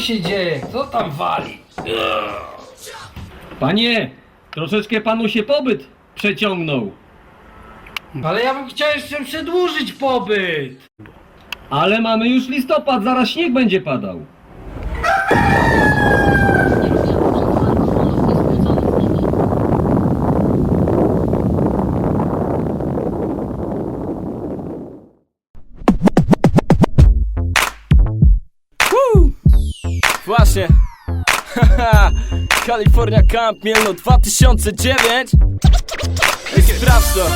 się dzieje? Kto tam wali? Panie, troszeczkę panu się pobyt przeciągnął. Ale ja bym chciał jeszcze przedłużyć pobyt. Ale mamy już listopad, zaraz śnieg będzie padał. Właśnie. Haha. California Camp Mielno 2009 I sprawdź to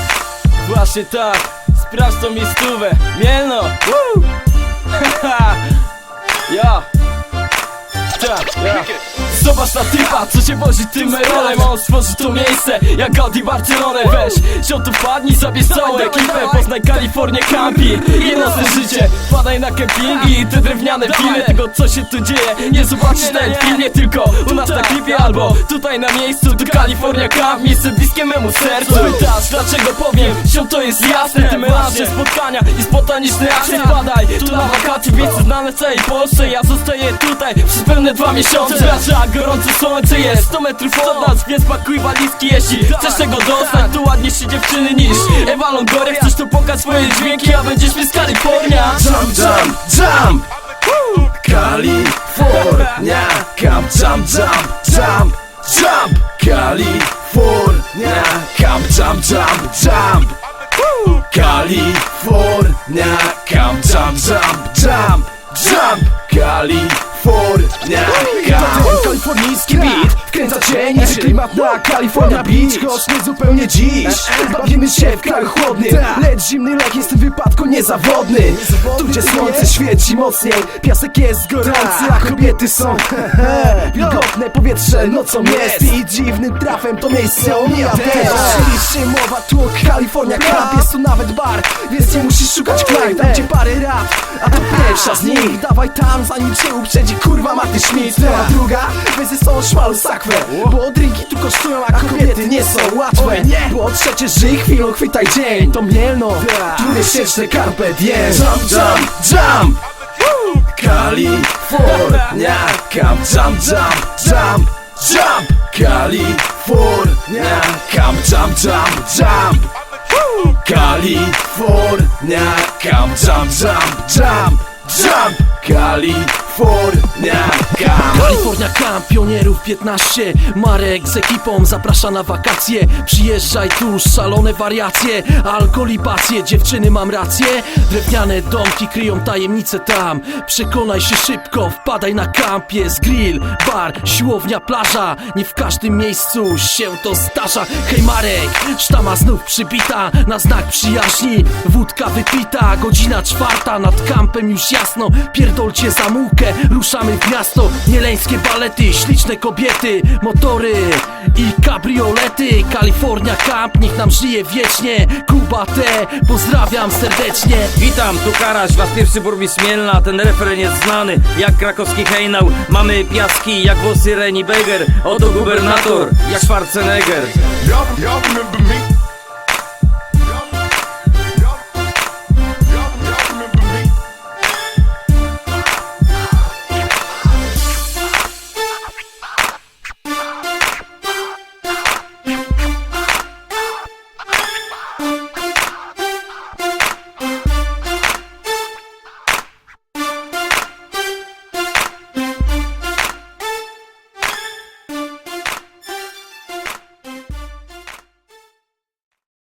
Właśnie tak Sprawdź tą miejscówę Mielno Woo! Ja tak, ja. Zobacz na typa, co się wozi tym merolem. On stworzy to miejsce, jak Audi Barcelonę. Weź, się tu wpadnij, zabierz całą ekipę. Poznaj Kalifornię Campi i nocne życie Wpadaj na kempingi. I te drewniane filmy Tego co się tu dzieje, nie zobaczysz nawet w filmie Tylko u nas na klipie albo tutaj na miejscu. Tu Kalifornia Camp, miejsce bliskie memu sercu. Teraz dlaczego powiem, się to jest jasne. Te melanże, spotkania i spontaniczne akcje Wpadaj tu na wakacje, miejsce znane w całej Polsce. Ja zostaję tutaj przez pełne dwa miesiące gorące słońce jest. 100 metrów od nas, więc pakuj walizki Jeśli chcesz tego dostać, tu ładniejsze dziewczyny niż Ewa Longoria. Chcesz tu pokazać swoje dźwięki, a będziesz mi z Kalifornia. Jump, jump, jump! California Come jump, jump, jump Jump! California Come jump, jump, jump! California Come jump, jump, jump Jump California Come ten kalifornijski beat. Wkręca cię niczym klimat na California Beach. Choć nie zupełnie dziś. Bawimy się w kraju chłodnym. Lecz zimny lek jest w tym wypadku niezawodny. Tu gdzie słońce świeci mocniej. Piasek jest gorący, a kobiety są Wilgotne. Powietrze nocą jest. I dziwnym trafem to miejsce omija też. Oczywiście mowa tu o California Camp Jest tu nawet bar, więc nie musisz szukać knajp Tam gdzie parę rad, to pierwsza z nich. Dawaj tam zanim cię uprzedzi kurwa Maty Schmidt. No a druga, ze sobą szmalu sakwę Bo drinki tu kosztują, a kobiety nie są łatwe. Bo trzecie żyj chwilą, chwytaj dzień. To mielno, dwumiesięczne carpe diem Jump, jump, jump. California Come jump, jump, jump Jump. California Come jump, jump, jump. California Come jump, jump, jump Jump Kalifornia Camp, pionierów 15 Marek z ekipą zaprasza na wakacje. Przyjeżdżaj tu, szalone wariacje. Alkoholipacje, dziewczyny mam rację. Drewniane domki kryją tajemnice tam. Przekonaj się szybko, wpadaj na kamp. Jest grill, bar, siłownia, plaża. Nie w każdym miejscu się to zdarza. Hej Marek, sztama znów przybita. Na znak przyjaźni, wódka wypita. Godzina czwarta, nad kampem już jasno. Pierdolcie ruszamy w miasto. Nieleńskie balety, śliczne kobiety Motory i kabriolety. Kalifornia Camp, niech nam żyje wiecznie. Kuba T, pozdrawiam serdecznie. Witam, tu Karaś, wasz pierwszy burmistrz Mielna. Ten referen jest znany, jak krakowski hejnał. Mamy piaski, jak włosy Reni Beger. Oto gubernator, jak Schwarzenegger